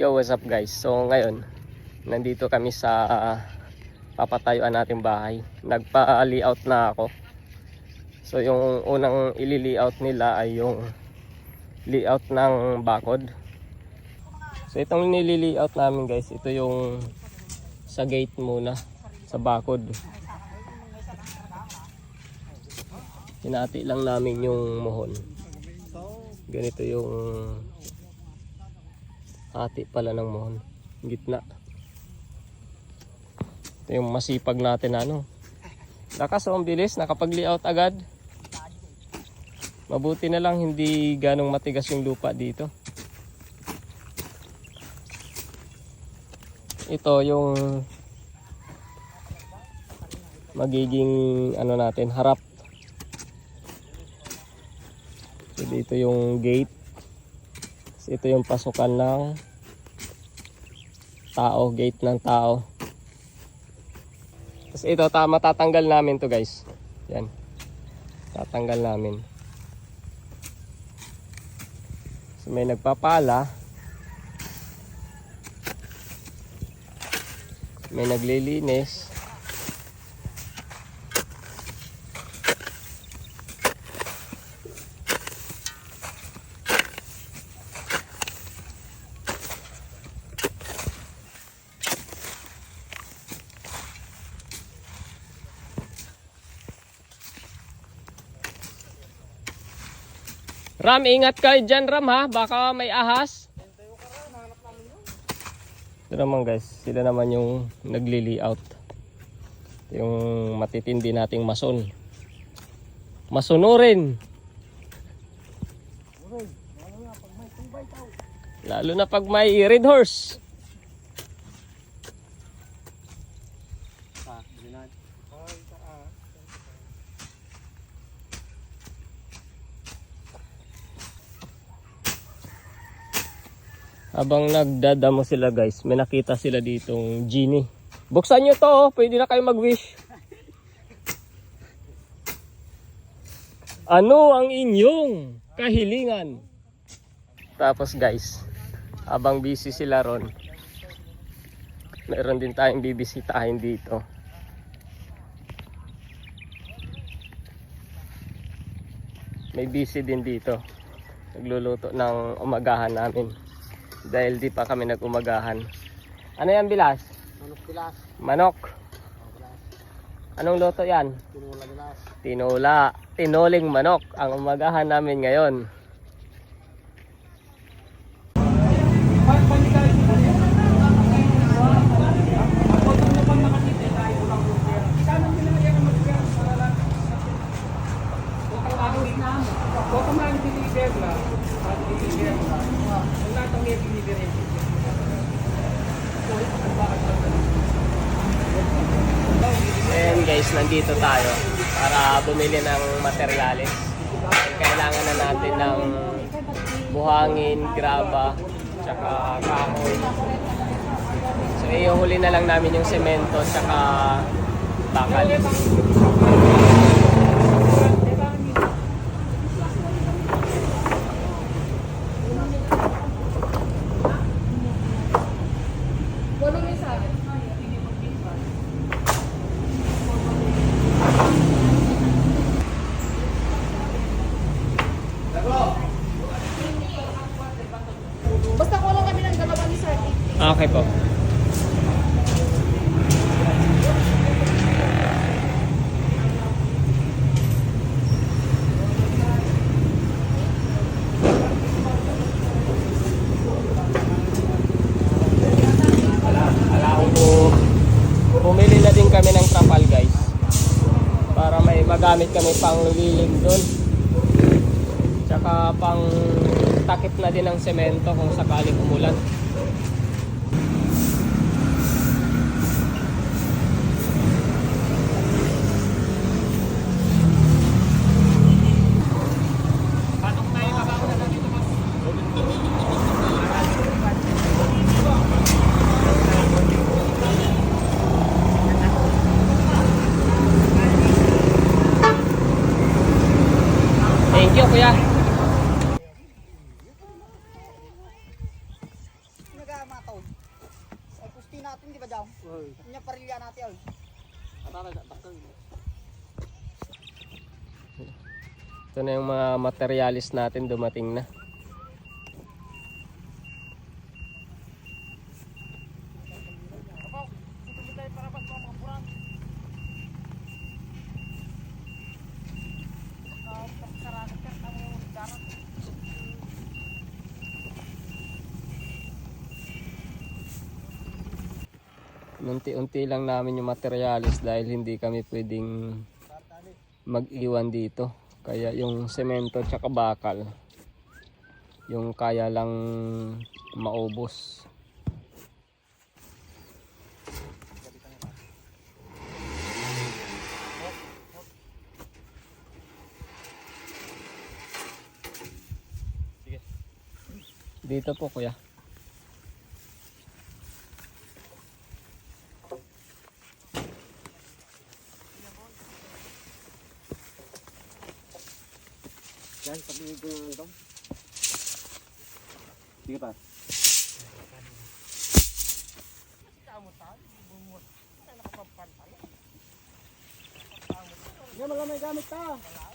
Yo, what's up guys? So ngayon, nandito kami sa ah, papatayuan nating bahay. Nagpa-layout na ako. So yung unang ili-layout nila ay yung layout ng bakod. So itong nili-layout namin guys, ito yung sa gate muna, sa bakod. Hinati lang namin yung mohon. Ganito yung hati pala ng mohon. Gitna. Ito yung masipag natin na ano. Lakas oh, ang bilis. Nakapag-layout agad. Mabuti na lang hindi ganong matigas yung lupa dito. Ito yung magiging ano natin harap. So dito yung gate. Ito yung pasukan ng tao, gate ng tao. Tapos ito, ta matatanggal namin to guys. Yan. Tatanggal namin. So may nagpapala. May naglilinis. Ram, ingat kayo dyan Ram ha. Baka may ahas. Ito naman guys, sila naman yung nagli-layout. Yung matitindi nating mason. Masunurin. Lalo na pag may red horse. Habang nagdadamo sila guys, may nakita sila ditong genie. Buksan nyo to, oh. pwede na kayo mag-wish. Ano ang inyong kahilingan? Tapos guys, habang busy sila ron, meron din tayong bibisitahin dito. May busy din dito. Nagluluto ng umagahan namin dahil di pa kami nag-umagahan. Ano yan, Bilas? Manok pilas, Manok. pilas, Anong luto yan? tinula pilas. Tinula. Tinuling manok ang umagahan namin ngayon. Ayan guys, nandito tayo para bumili ng materyales. Kailangan na natin ng buhangin, graba, tsaka kahoy. So iuhuli na lang namin yung semento tsaka bakal. Okay po. Bu- Bumili na din kami ng trapal guys. Para may magamit kami pang lilim doon. Tsaka pang takip na din ng semento kung sakaling umulan. Thank you, kuya. tao. Sa pusti natin, di ba? Uy. Kanya parilya natin, oy. Ito na yung mga materialis natin dumating na. Unti-unti lang namin yung materialis dahil hindi kami pwedeng mag-iwan dito. Kaya yung semento tsaka bakal, yung kaya lang maubos. Dito po kuya. Yan, sabihin ko yung ito. Sige pa. Yan, mga may gamit ta. Palimda,